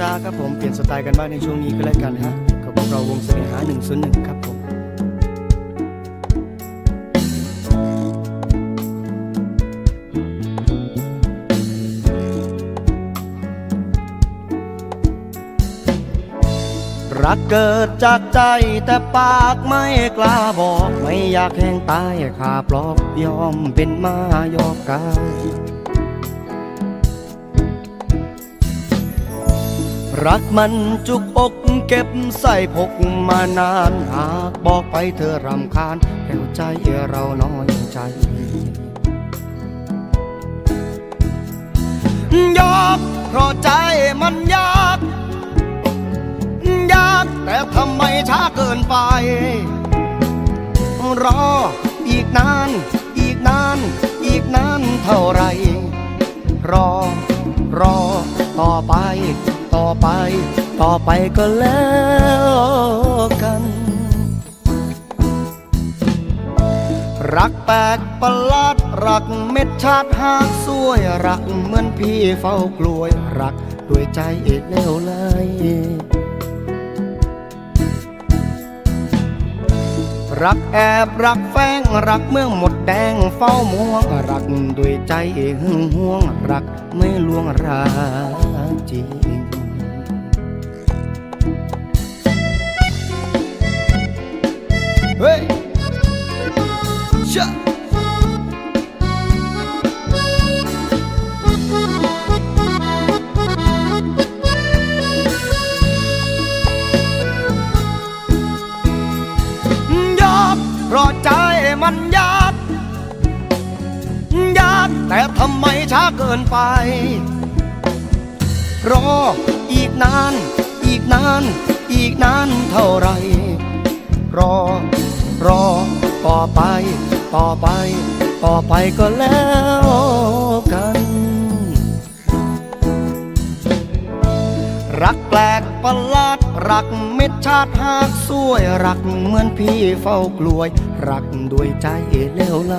ช้าๆครับผมเปลี่ยนสไตล์กันบ้างในช่วงนี้ก็แล้วกันฮะกับพวกเราวงเสน่หา101 ครับผมรักเกิดจากใจแต่ปากไม่กล้าบอก ไม่อยากแห้งตายขาปลอบยอมเป็นมายอกกาย รักมันจุกอกเก็บใส่พกมานานหากบอกไปเธอรำคาญแล้วใจเราน้อยใจยอกเพราะใจมันยาก ยากแต่ทำไมช้าเกินไป รออีกนาน อีกนาน อีกนานเท่าไร รอ รอต่อไป ไป ต่อไปก็แล้วกัน รักแปลกประหลาดรักเม็ดชาติหากสวยรักเหมือนพี่เฝ้ากลวยรักด้วยใจเอกเลวไหลรักแอบรักแฝงรักเมืองหมดแดงเฝ้ามัวรักด้วยใจหึงห่วง รักไม่ลวงรักจริง เฮ้ยชะยากเพราะใจมันยาก ยากแต่ทำไมช้าเกินไป รออีกนาน อีกนาน อีกนานเท่าไรรอรอต่อ ไป ต่อไป ต่อไปก็แล้วกัน รักแปลกประหลาดรักเม็ดชาติหากสวยรักเหมือนพี่เฝ้ากลวย รักด้วยใจเลวไหล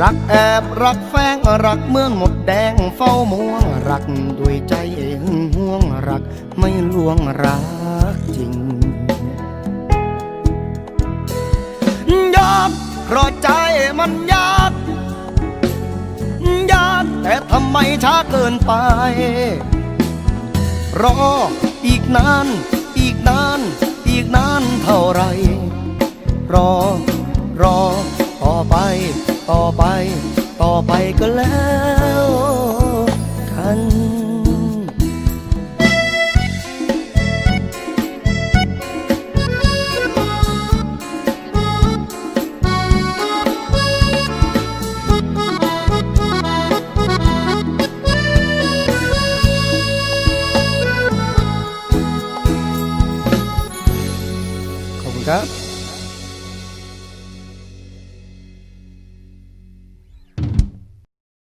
รักแอบรักแฝงรักเมืองหมดแดงเฝ้ามัวง รักด้วยใจหึงห่วงรักไม่ลวงรัก เพราะใจมันยากยากแต่ทำไมช้าเกินไป รออีกนาน อีกนาน อีกนานเท่าไร รอ รอ ต่อไป ต่อไป ต่อไปก็แล้ว acá